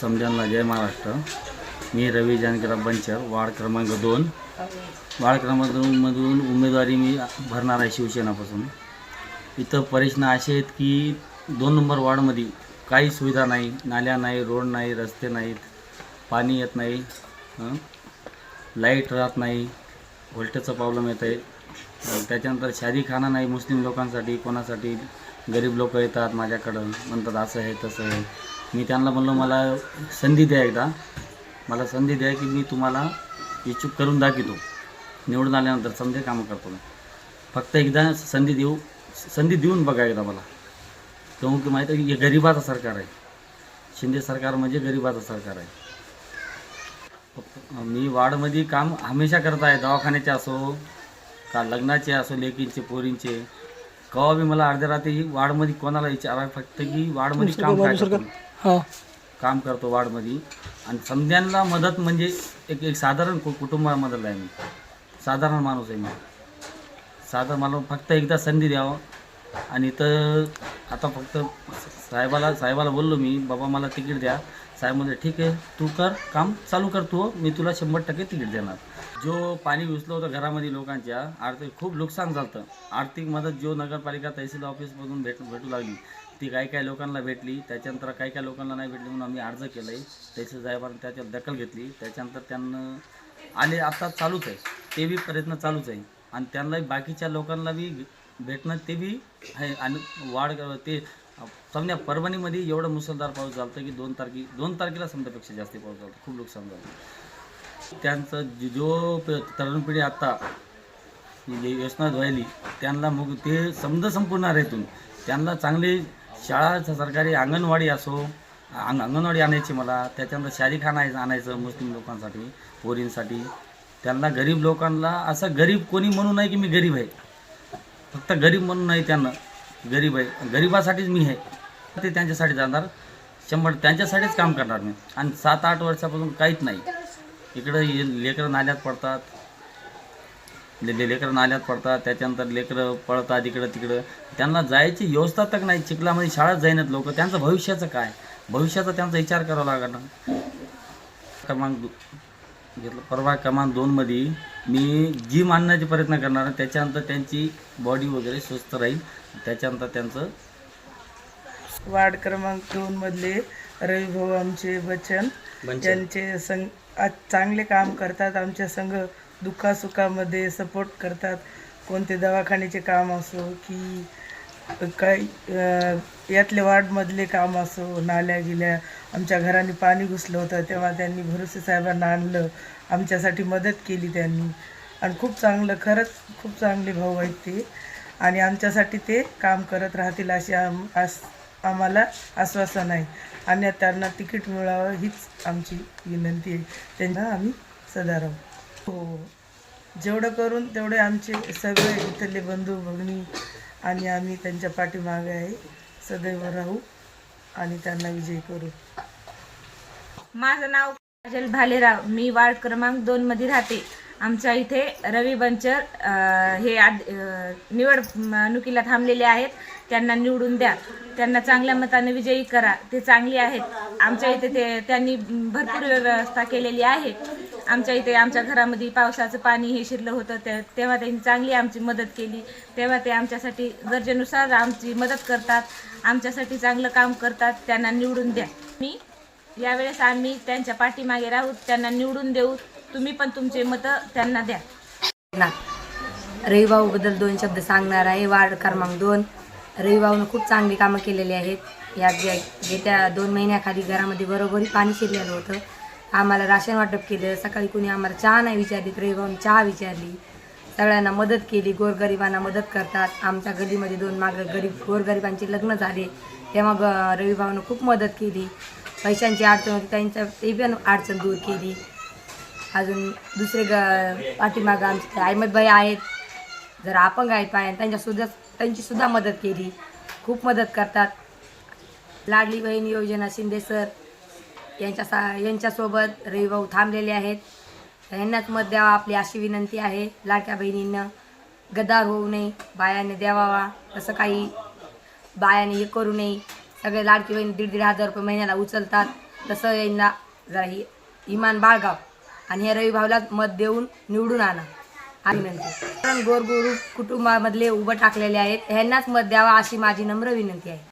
समजांना जय महाराष्ट्र. मी रवी जानकीराव बनचर वार्ड क्रमांक दोन. वार्ड क्रमांक दोनमधून उमेदवारी मी भरणार आहे शिवसेनापासून. इथं परिश्न असे आहेत की दोन नंबर वार्डमध्ये काही सुविधा नाही. नाल्या नाही रोड नाही रस्ते नाहीत पाणी येत नाही लाइट राहत नाही व्होल्टेजचा प्रॉब्लेम येत आहे. त्याच्यानंतर शादीखाना नाही मुस्लिम लोकांसाठी कोणासाठी? गरीब लोक येतात माझ्याकडं. म्हणतात असं आहे तसं आहे. मी त्यांना म्हणलो मला संधी द्या एकदा. मला संधी द्या की मी तुम्हाला इच्छुक करून दाखवतो. निवडून आल्यानंतर समजे कामं करतो मी. फक्त एकदा संधी देऊ संधी देऊन बघा एकदा मला. कहून की माहीत आहे की गरिबाचं सरकार आहे. शिंदे सरकार म्हणजे गरिबाचं सरकार आहे. मी वाडमध्ये काम हमेशा करत आहे. दवाखान्याचे असो का लग्नाचे असो लेकींचे पोरींचे. केव्हा बी मला अर्ध्या रात्री वार्डमध्ये कोणाला विचारा फक्त की वार्डमध्ये काम काय करतो? मी. हां. काम करतो वार्डमध्ये आणि समध्यांना मदत म्हणजे एक एक साधारण कु कुटुंबामधला आहे मी. साधारण माणूस आहे मी. साधारण मला फक्त एकदा संधी द्यावं. आणि इथं आता फक्त साहेबाला साहेबाला बोललो मी बाबा मला तिकीट द्या. साहेब म्हणजे ठीक आहे तू कर काम चालू कर तू मी तुला शंभर टक्के तिकीट देणार. जो पाणी घुसलं होतं घरामध्ये लोकांच्या आर्थिक खूप नुकसान झालं आर्थिक मदत जो नगरपालिका तहसील ऑफिसमधून भेट भेटू लागली ती काही काही लोकांना भेटली त्याच्यानंतर काही काही लोकांना नाही भेटली म्हणून आम्ही अर्ज केला आहे तहसील साहेबांनी त्याच्यात दखल घेतली त्याच्यानंतर त्यांना आले आता चालूच आहे. ते बी प्रयत्न चालूच आहे. आणि त्यांना बाकीच्या लोकांना बी भेटणं ते बी आहे. आणि वाढ ते समजा परभणीमध्ये एवढं मुसळधार पाऊस झाला होता की दोन तारखे दोन तारखेला समजापेक्षा जास्त पाऊस झाला खूप नुकसान झालं. त्यांचं जो तरुण पिढी आत्ता म्हणजे योजना व्हायली त्यांना मग ते समजा संपूर्ण इथून त्यांना चांगली शाळा सरकारी अंगणवाडी असो अंग अंगणवाडी आणायची मला त्याच्यानंतर शारीरिक आणायचं आणायचं मुस्लिम लोकांसाठी पोरींसाठी. त्यांना गरीब लोकांना असं गरीब कोणी म्हणू नाही की मी गरीब आहे. फक्त गरीब म्हणून नाही त्यांना. गरीब आहे. गरिबासाठीच मी आहे ते त्यांच्यासाठी जाणार. शंभर त्यांच्यासाठीच काम करणार मी. आणि सात आठ वर्षापासून काहीच नाही. इकडं लेकरं नाल्यात पडतात. ले लेकरं नाल्यात पडतात. त्याच्यानंतर लेकरं पळतात इकडं तिकडं. त्यांना जायची व्यवस्था तक नाही. चिखलामध्ये शाळेत जाईनात लोक. त्यांचं भविष्याचं काय? भविष्याचा त्यांचा विचार करावा लागणार. क्रमांक घेतलं. परवा क्रमांक दोनमध्ये मी जिम आणण्याचे प्रयत्न करणार आहे. त्याच्यानंतर त्यांची बॉडी वगैरे स्वस्थ राहील. त्याच्यानंतर त्यांचं वार्ड क्रमांक दोन मधले रविभाऊ आमचे बच्चन त्यांचे संग आज चांगले काम करतात आमच्या संघ दुःखासुखामध्ये सपोर्ट करतात. कोणते दवाखान्याचे काम असो की काही यातले वार्डमधले काम असो नाल्या गेल्या आमच्या घराने पाणी घुसलं होतं तेव्हा त्यांनी भरोसे साहेबांना आणलं. आमच्यासाठी मदत केली त्यांनी. आणि खूप चांगलं खरंच खूप चांगले भाऊ आहेत ते. आणि आमच्यासाठी ते काम करत राहतील अशी आम आस आम्हाला आश्वासन आहे. आणि त्यांना तिकीट मिळावं हीच आमची विनंती आहे. त्यांना आम्ही सदा राहू. हो. जेवढं करून तेवढे आमचे सगळे इथले बंधू भगिनी आणि आम्ही त्यांच्या पाठीमागे आहे. सदैव राहू आणि त्यांना विजय करू. माझं नाव काजल भालेराव. मी वार्ड क्रमांक दोन मध्ये राहते. आमच्या इथे रवी बंचर हे आद निवडणुकीला थांबलेले आहेत. त्यांना निवडून द्या. त्यांना चांगल्या मताने विजयी करा. ते चांगली आहेत. आमच्या इथे ते त्यांनी भरपूर व्यवस्था केलेली आहे. आमच्या इथे आमच्या घरामध्ये पावसाचं पाणी हे शिरलं होतं. ते तेव्हा त्यांनी चांगली आमची मदत केली. तेव्हा ते आमच्यासाठी गरजेनुसार आमची मदत करतात. आमच्यासाठी चांगलं काम करतात. त्यांना निवडून द्या. मी यावेळेस आम्ही त्यांच्या पाठीमागे राहू त्यांना निवडून देऊ. तुम्ही पण तुमचे मतं त्यांना द्या. ना रविभाऊबद्दल दोन शब्द सांगणार आहे. वार्ड क्रमांक दोन. रविभाऊनं खूप चांगली कामं केलेली आहेत. या जे येत्या दोन महिन्याखाली घरामध्ये बरोबरी पाणी शिरलेलं होतं. आम्हाला राशन वाटप केलं. सकाळी कुणी आम्हाला चहा नाही विचारली रविभाऊन चहा विचारली. सगळ्यांना मदत केली. गोरगरिबांना मदत करतात. आमच्या गलीमध्ये दोन मागं गरीब गोरगरिबांचे लग्न झाले. तेव्हा ग रविभाऊनं खूप मदत केली. पैशांची अडचण होती त्यांच्या ते पण अडचण दूर केली. अजून दुसरे ग पाठीमागं आमचे अहमदबाई आहेत. जर अपंग आहेत पाय त्यांच्यासुद्धा त्यांचीसुद्धा मदत केली. खूप मदत करतात. लाडली बहीण योजना शिंदे सर यांच्या सा यांच्यासोबत रविभाऊ थांबलेले आहेत. यांनाच मत द्यावा आपली अशी विनंती आहे. लाडक्या बहिणींना गदार होऊ नये. बायाने द्यावा. असं काही बायाने हे करू नये. सगळे लाडकी बहीण दीड दीड हजार रुपये महिन्याला उचलतात. तसं यांना जरा ही इमान बाळगाव. आणि या रविभाऊला मत देऊन निवडून आणा. आणि विनंती कारण गोरगोरू कुटुंबामधले उभं टाकलेले आहेत. ह्यांनाच मत द्यावा अशी माझी नम्र विनंती आहे.